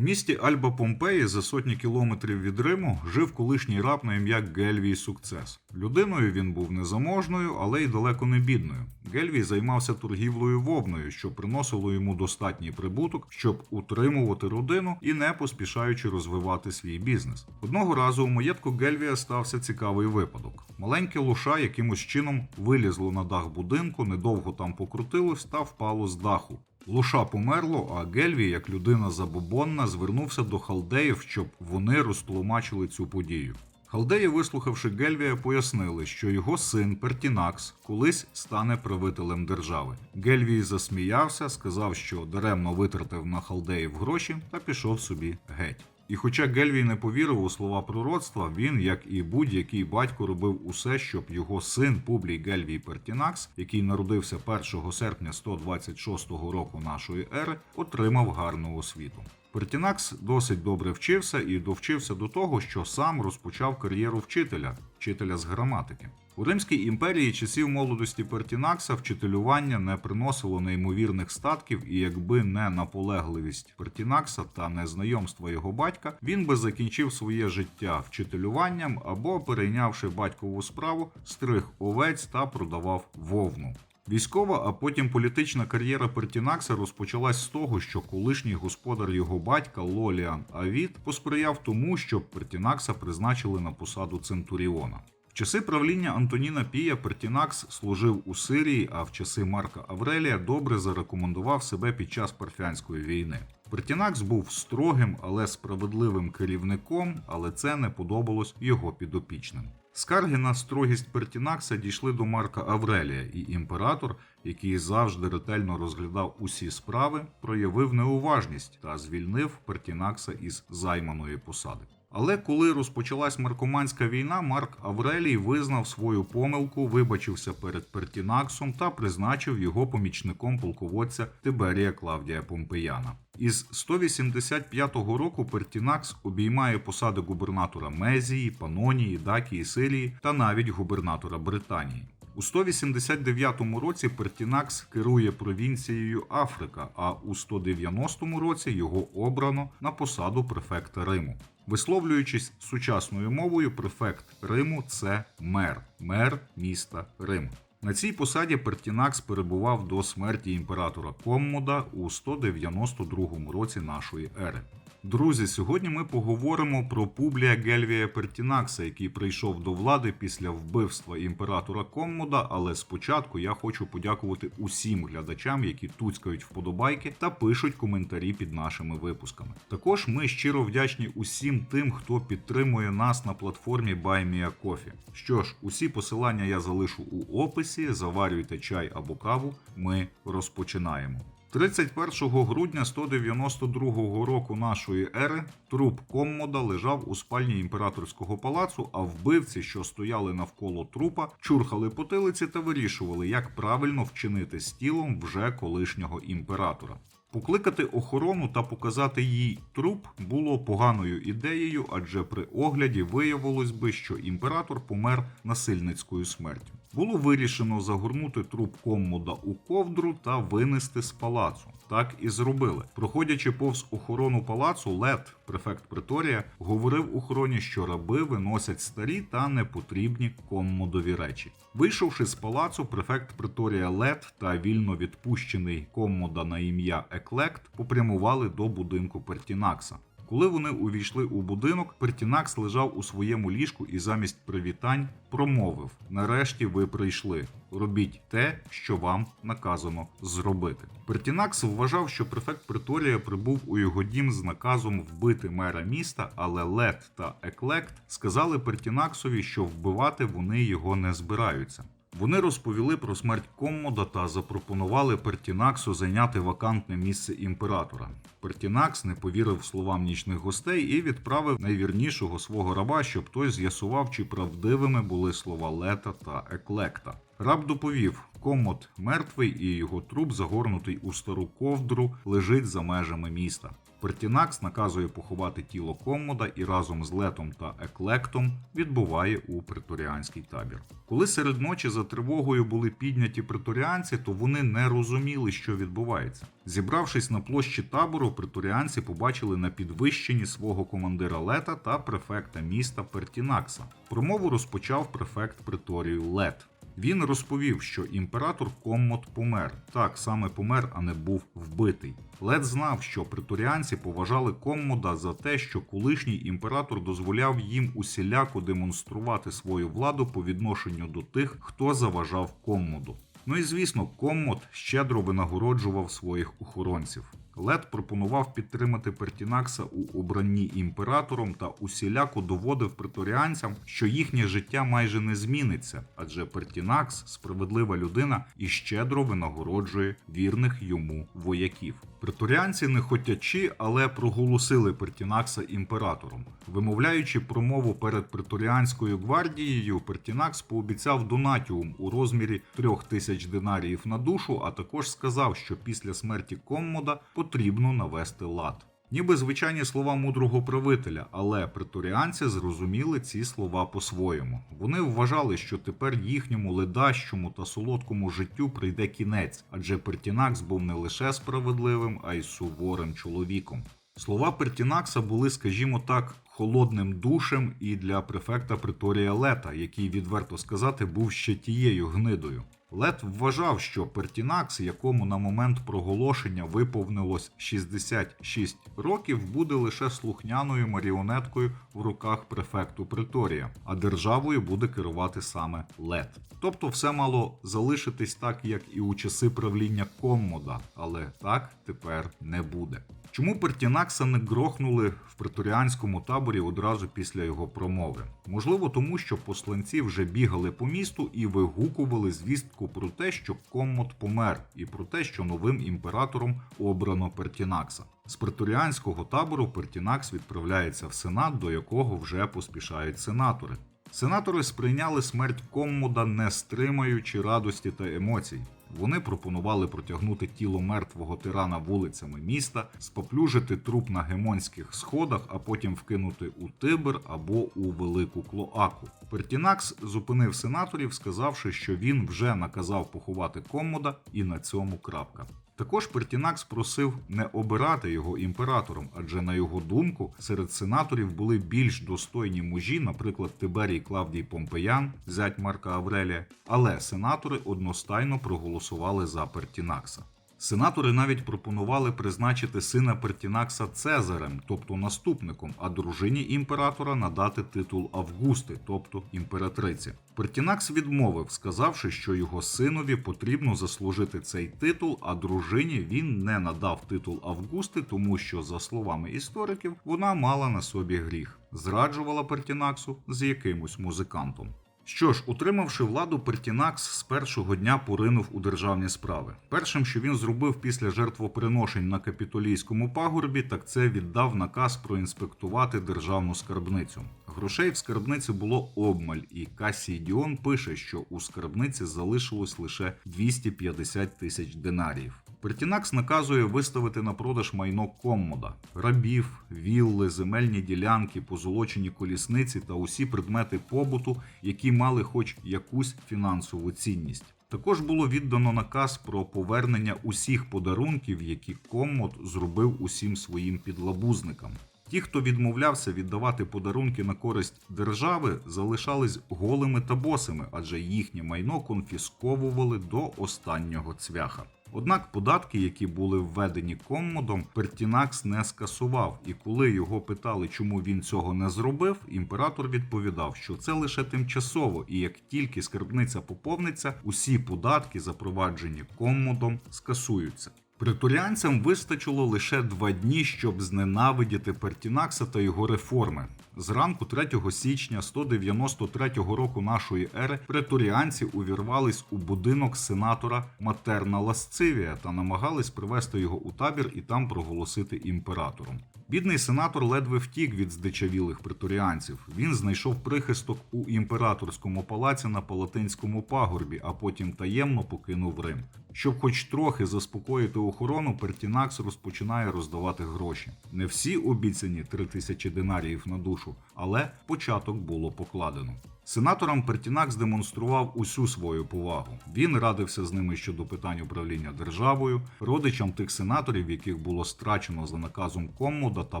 У місті Альба Помпеї за сотні кілометрів від Риму жив колишній раб на ім'я Гельвій Сукцес. Людиною він був незаможною, але й далеко не бідною. Гельвій займався торгівлею вовною, що приносило йому достатній прибуток, щоб утримувати родину і не поспішаючи розвивати свій бізнес. Одного разу у маєтку Гельвія стався цікавий випадок. Маленьке лоша якимось чином вилізло на дах будинку, недовго там покрутилось та впало з даху. Лоша померло, а Гельві, як людина забобонна, звернувся до халдеїв, щоб вони розтлумачили цю подію. Халдеї, вислухавши Гельвія, пояснили, що його син Пертінакс колись стане правителем держави. Гельвій засміявся, сказав, що даремно витратив на халдеїв гроші та пішов собі геть. І хоча Гельвій не повірив у слова пророцтва, він, як і будь-який батько, робив усе, щоб його син Публій Гельвій Пертінакс, який народився 1 серпня 126 року нашої ери, отримав гарну освіту. Пертінакс досить добре вчився і довчився до того, що сам розпочав кар'єру вчителя, вчителя з граматики. У Римській імперії часів молодості Пертінакса вчителювання не приносило неймовірних статків, і якби не наполегливість Пертінакса та незнайомство його батька, він би закінчив своє життя вчителюванням або, перейнявши батькову справу, стриг овець та продавав вовну. Військова, а потім політична кар'єра Пертінакса розпочалась з того, що колишній господар його батька Лоліан Авід посприяв тому, щоб Пертінакса призначили на посаду Центуріона. Часи правління Антоніна Пія Пертінакс служив у Сирії, а в часи Марка Аврелія добре зарекомендував себе під час парфянської війни. Пертінакс був строгим, але справедливим керівником, але це не подобалось його підопічним. Скарги на строгість Пертінакса дійшли до Марка Аврелія, і імператор, який завжди ретельно розглядав усі справи, проявив неуважність та звільнив Пертінакса із займаної посади. Але коли розпочалась маркоманська війна, Марк Аврелій визнав свою помилку, вибачився перед Пертінаксом та призначив його помічником полководця Тиберія Клавдія Помпеяна. Із 185 року Пертінакс обіймає посади губернатора Мезії, Панонії, Дакії, Сирії та навіть губернатора Британії. У 189 році Пертінакс керує провінцією Африка, а у 190 році його обрано на посаду префекта Риму. Висловлюючись сучасною мовою, префект Риму це мер, мер міста Рим. На цій посаді Пертінакс перебував до смерті імператора Коммода у 192 році нашої ери. Друзі, сьогодні ми поговоримо про Публія Гельвія Пертінакса, який прийшов до влади після вбивства імператора Коммода. Але спочатку я хочу подякувати усім глядачам, які туцькають вподобайки та пишуть коментарі під нашими випусками. Також ми щиро вдячні усім тим, хто підтримує нас на платформі BuyMeACoffee. Що ж, усі посилання я залишу у описі. Заварюйте чай або каву. Ми розпочинаємо. 31 грудня 192 року нашої ери труп Коммода лежав у спальні імператорського палацу, а вбивці, що стояли навколо трупа, чурхали потилиці та вирішували, як правильно вчинити з тілом вже колишнього імператора. Покликати охорону та показати їй труп було поганою ідеєю, адже при огляді виявилось би, що імператор помер насильницькою смертю. Було вирішено загорнути труп комода у ковдру та винести з палацу. Так і зробили. Проходячи повз охорону палацу, Лет, префект Приторія, говорив охороні, що раби виносять старі та непотрібні коммодові речі. Вийшовши з палацу, префект Приторія Лет та вільно відпущений коммода на ім'я Еклект попрямували до будинку Пертінакса. Коли вони увійшли у будинок, Пертінакс лежав у своєму ліжку і замість привітань промовив: Нарешті ви прийшли. Робіть те, що вам наказано зробити. Пертінакс вважав, що префект Приторія прибув у його дім з наказом вбити мера міста, але Лет та Еклект сказали Пертінаксові, що вбивати вони його не збираються. Вони розповіли про смерть Коммода та запропонували Пертінаксу зайняти вакантне місце імператора. Пертінакс не повірив словам нічних гостей і відправив найвірнішого свого раба, щоб той з'ясував, чи правдивими були слова Лета та Еклекта. Раб доповів: Комод мертвий і його труп, загорнутий у стару ковдру, лежить за межами міста. Пертінакс наказує поховати тіло Коммода і разом з Летом та Еклектом відбуває у преторіанський табір. Коли серед ночі за тривогою були підняті преторіанці, то вони не розуміли, що відбувається. Зібравшись на площі табору, преторіанці побачили на підвищенні свого командира Лета та префекта міста Пертінакса. Промову розпочав префект преторію Лет. Він розповів, що імператор Коммод помер. Так саме помер, а не був вбитий. Лед знав, що преторіанці поважали Коммода за те, що колишній імператор дозволяв їм усіляко демонструвати свою владу по відношенню до тих, хто заважав Коммоду. Ну і звісно, Коммод щедро винагороджував своїх охоронців. Лед пропонував підтримати Пертінакса у обранні імператором та усіляко доводив преторіанцям, що їхнє життя майже не зміниться, адже Пертінакс справедлива людина і щедро винагороджує вірних йому вояків. Преторіанці не хотячи, але проголосили Пертінакса імператором. Вимовляючи промову перед преторіанською гвардією, Пертінакс пообіцяв донатіум у розмірі трьох тисяч динаріїв на душу, а також сказав, що після смерті Коммода потрібно навести лад. Ніби звичайні слова мудрого правителя, але преторіанці зрозуміли ці слова по-своєму. Вони вважали, що тепер їхньому ледащому та солодкому життю прийде кінець, адже Пертінакс був не лише справедливим, а й суворим чоловіком. Слова Пертінакса були, скажімо так, холодним душем і для префекта Преторія Лета, який, відверто сказати, був ще тією гнидою. Лет вважав, що Пертінакс, якому на момент проголошення виповнилось 66 років, буде лише слухняною маріонеткою в руках префекту Преторія, а державою буде керувати саме Лет. Тобто все мало залишитись так, як і у часи правління Коммода, але так тепер не буде. Чому Пертінакса не грохнули в преторіанському таборі одразу після його промови? Можливо, тому що посланці вже бігали по місту і вигукували звістку про те, що Коммод помер, і про те, що новим імператором обрано Пертінакса. З преторіанського табору Пертінакс відправляється в сенат, до якого вже поспішають сенатори. Сенатори сприйняли смерть Коммода, не стримаючи радості та емоцій. Вони пропонували протягнути тіло мертвого тирана вулицями міста, споплюжити труп на гемонських сходах, а потім вкинути у Тибр або у велику клоаку. Пертінакс зупинив сенаторів, сказавши, що він вже наказав поховати Коммода, і на цьому крапка. Також Пертінакс просив не обирати його імператором, адже на його думку серед сенаторів були більш достойні мужі, наприклад, Тиберій Клавдій Помпеян, зять Марка Аврелія, але сенатори одностайно проголосували за Пертінакса. Сенатори навіть пропонували призначити сина Пертінакса Цезарем, тобто наступником, а дружині імператора надати титул Августи, тобто імператриці. Пертінакс відмовив, сказавши, що його синові потрібно заслужити цей титул, а дружині він не надав титул Августи, тому що, за словами істориків, вона мала на собі гріх, зраджувала Пертінаксу з якимось музикантом. Що ж, утримавши владу, Пертінакс з першого дня поринув у державні справи. Першим, що він зробив після жертвоприношень на капітолійському пагорбі, так це віддав наказ проінспектувати державну скарбницю. Грошей в скарбниці було обмаль, і Касій Діон пише, що у скарбниці залишилось лише 250 тисяч динаріїв. Пертінакс наказує виставити на продаж майно коммода, рабів, вілли, земельні ділянки, позолочені колісниці та усі предмети побуту, які мали хоч якусь фінансову цінність. Також було віддано наказ про повернення усіх подарунків, які Коммод зробив усім своїм підлабузникам. Ті, хто відмовлявся віддавати подарунки на користь держави, залишались голими та босими, адже їхнє майно конфісковували до останнього цвяха. Однак податки, які були введені коммодом, Пертінакс не скасував, і коли його питали, чому він цього не зробив, імператор відповідав, що це лише тимчасово, і як тільки скарбниця поповниться, усі податки, запроваджені коммодом, скасуються. Преторіанцям вистачило лише два дні, щоб зненавидіти Пертінакса та його реформи. Зранку 3 січня 193 року нашої ери преторіанці увірвались у будинок сенатора Матерна Ласцивія та намагались привести його у табір і там проголосити імператором. Бідний сенатор ледве втік від здичавілих преторіанців. Він знайшов прихисток у імператорському палаці на Палатинському пагорбі, а потім таємно покинув Рим. Щоб хоч трохи заспокоїти охорону, Пертінакс розпочинає роздавати гроші. Не всі обіцяні три тисячі динаріїв на душу, але початок було покладено. Сенаторам Пертінакс демонстрував усю свою повагу. Він радився з ними щодо питань управління державою, родичам тих сенаторів, яких було страчено за наказом Коммода та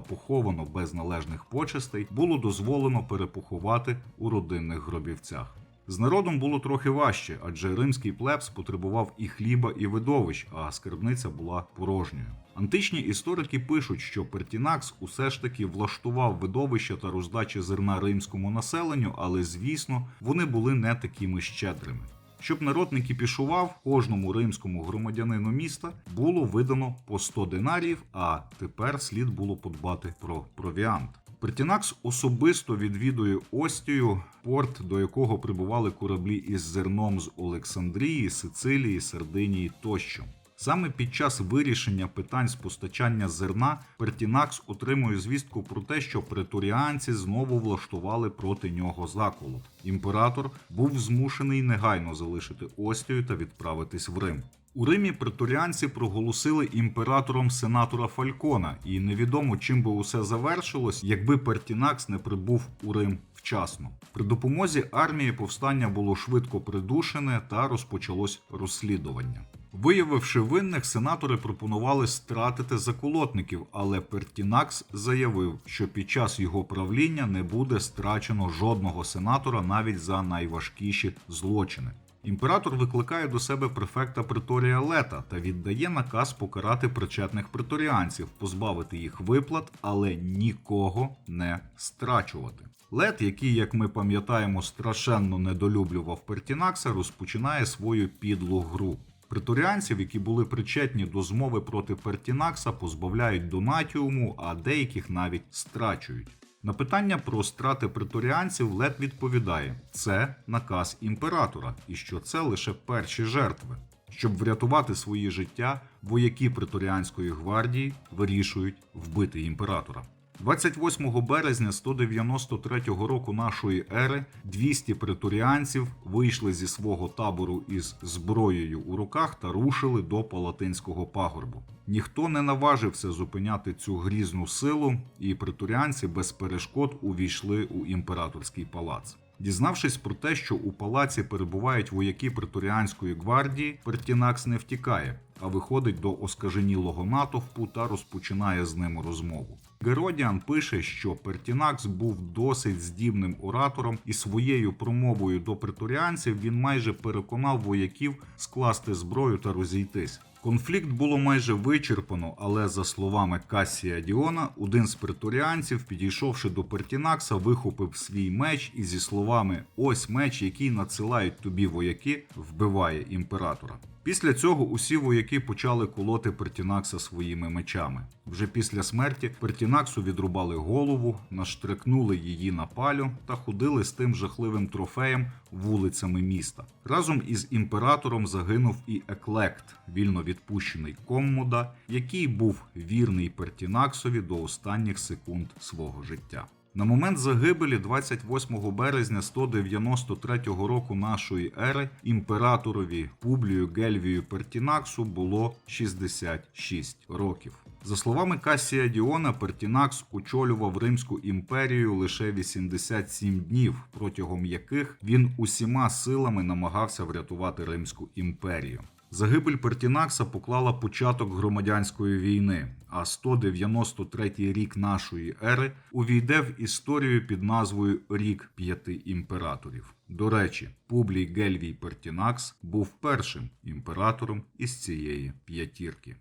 поховано без належних почестей, було дозволено перепоховати у родинних гробівцях. З народом було трохи важче, адже римський плебс потребував і хліба, і видовищ, а скарбниця була порожньою. Античні історики пишуть, що Пертінакс усе ж таки влаштував видовища та роздачі зерна римському населенню, але звісно, вони були не такими щедрими. Щоб народ не кіпішував, кожному римському громадянину міста було видано по 100 динаріїв, а тепер слід було подбати про провіант. Пертінакс особисто відвідує Остію, порт, до якого прибували кораблі із зерном з Олександрії, Сицилії, Сардинії тощо. Саме під час вирішення питань з постачання зерна Пертінакс отримує звістку про те, що преторіанці знову влаштували проти нього заколот. Імператор був змушений негайно залишити Остію та відправитись в Рим. У Римі преторіанці проголосили імператором сенатора Фалькона, і невідомо чим би усе завершилось, якби Пертінакс не прибув у Рим вчасно. При допомозі армії повстання було швидко придушене та розпочалось розслідування. Виявивши винних, сенатори пропонували стратити заколотників, але Пертінакс заявив, що під час його правління не буде страчено жодного сенатора навіть за найважкіші злочини. Імператор викликає до себе префекта Преторія Лета та віддає наказ покарати причетних преторіанців, позбавити їх виплат, але нікого не страчувати. Лет, який, як ми пам'ятаємо, страшенно недолюблював Пертінакса, розпочинає свою підлу гру. Преторіанців, які були причетні до змови проти Пертінакса, позбавляють донатіуму, а деяких навіть страчують. На питання про страти преторіанців Лет відповідає: це наказ імператора, і що це лише перші жертви. Щоб врятувати свої життя, вояки преторіанської гвардії вирішують вбити імператора. 28 березня 193 року нашої ери 200 преторіанців вийшли зі свого табору із зброєю у руках та рушили до Палатинського пагорбу. Ніхто не наважився зупиняти цю грізну силу, і преторіанці без перешкод увійшли у імператорський палац. Дізнавшись про те, що у палаці перебувають вояки преторіанської гвардії, Пертінакс не втікає, а виходить до оскаженілого натовпу та розпочинає з ним розмову. Геродіан пише, що Пертінакс був досить здібним оратором, і своєю промовою до преторіанців він майже переконав вояків скласти зброю та розійтись. Конфлікт було майже вичерпано, але за словами Касія Діона, один з преторіанців, підійшовши до Пертінакса, вихопив свій меч і зі словами Ось меч, який надсилають тобі вояки, вбиває імператора. Після цього усі вояки почали колоти Пертінакса своїми мечами. Вже після смерті Пертінаксу відрубали голову, наштрикнули її на палю та ходили з тим жахливим трофеєм вулицями міста. Разом із імператором загинув і Еклект, вільно відпущений Коммода, який був вірний Пертінаксові до останніх секунд свого життя. На момент загибелі 28 березня 193 року нашої ери імператорові Публію Гельвію Пертінаксу було 66 років. За словами Касія Діона, Пертінакс очолював Римську імперію лише 87 днів, протягом яких він усіма силами намагався врятувати Римську імперію. Загибель Пертінакса поклала початок громадянської війни, а 193 рік нашої ери увійде в історію під назвою Рік п'яти імператорів. До речі, Публій Гельвій Пертінакс був першим імператором із цієї п'ятірки.